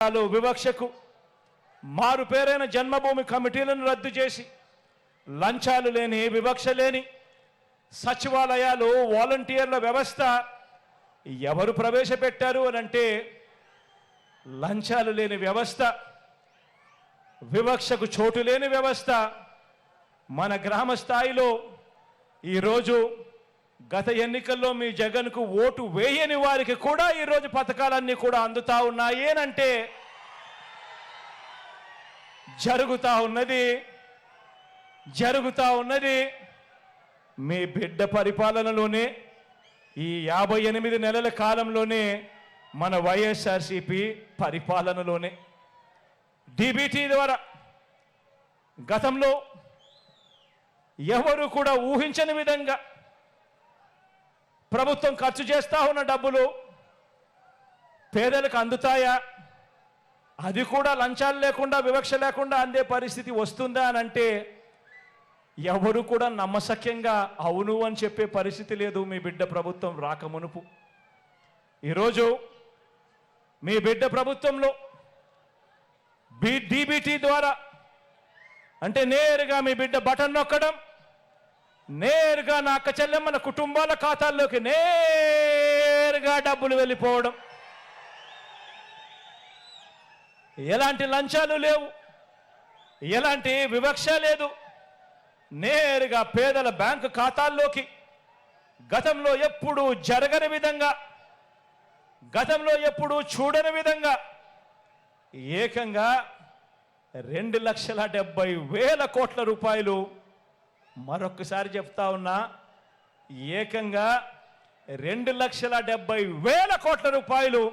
వివక్షకు మారు పేరైన జన్మభూమి కమిటీలను రద్దు చేసి లంచాలు లేని వివక్ష లేని సచివాలయాలు వాలంటీర్ల వ్యవస్థ ఎవరు ప్రవేశపెట్టారు అని అంటే లంచాలు లేని వ్యవస్థ వివక్షకు చోటు లేని వ్యవస్థ మన గ్రామ స్థాయిలో ఈరోజు గత ఎన్నికల్లో మీ జగన్కు ఓటు వేయని వారికి కూడా ఈరోజు పథకాలన్నీ కూడా అందుతా ఉన్నాయి అంటే జరుగుతా ఉన్నది జరుగుతా ఉన్నది. మీ బిడ్డ పరిపాలనలోనే ఈ యాభై ఎనిమిది నెలల కాలంలోనే మన వైఎస్ఆర్సిపి పరిపాలనలోనే. డిబిటీ ద్వారా గతంలో ఎవరు కూడా ఊహించని విధంగా ప్రభుత్వం ఖర్చు చేస్తా ఉన్న డబ్బులు పేదలకు అందుతాయా? అది కూడా లంచాలు లేకుండా వివక్ష లేకుండా అందే పరిస్థితి వస్తుందా అని అంటే ఎవరు కూడా నమ్మశక్యంగా అవును అని చెప్పే పరిస్థితి లేదు మీ బిడ్డ ప్రభుత్వం రాకమునుపు ఈరోజు మీ బిడ్డ ప్రభుత్వంలో బి డీబీటీ ద్వారా అంటే నేరుగా మీ బిడ్డ బటన్ నొక్కడం నేరుగా నా అక్క చెల్లెమ్మల కుటుంబాల ఖాతాల్లోకి నేరుగా డబ్బులు వెళ్ళిపోవడం. ఎలాంటి లంచాలు లేవు ఎలాంటి వివక్ష లేదు. నేరుగా పేదల బ్యాంకు ఖాతాల్లోకి గతంలో ఎప్పుడూ జరగని విధంగా గతంలో ఎప్పుడూ చూడని విధంగా ఏకంగా రెండు లక్షల డెబ్బై వేల కోట్ల రూపాయలు మరొకసారి చెప్తా ఉన్నా ఏకంగా రెండు లక్షల డెబ్బై వేల కోట్ల రూపాయలు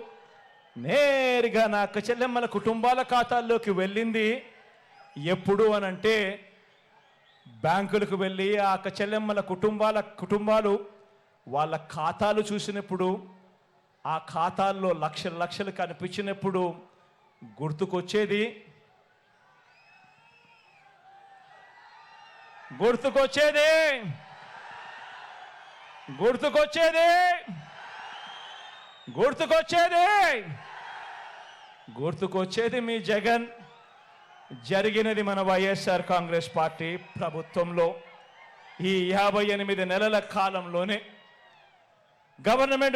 నేరుగా నా అక్క చెల్లెమ్మల కుటుంబాల ఖాతాల్లోకి వెళ్ళింది. ఎప్పుడు అనంటే బ్యాంకులకు వెళ్ళి ఆ అక్క చెల్లెమ్మల కుటుంబాల కుటుంబాలు వాళ్ళ ఖాతాలు చూసినప్పుడు ఆ ఖాతాల్లో లక్షల లక్షలు కనిపించినప్పుడు గుర్తుకొచ్చేది గుర్తుకొచ్చేది. గుర్తుకొచ్చేది. గుర్తుకొచ్చేది. గుర్తుకొచ్చేది మీ జగన్. జరిగినది మన వైఎస్ఆర్ కాంగ్రెస్ పార్టీ ప్రభుత్వంలో ఈ యాభై ఎనిమిది నెలల కాలంలోనే. గవర్నమెంట్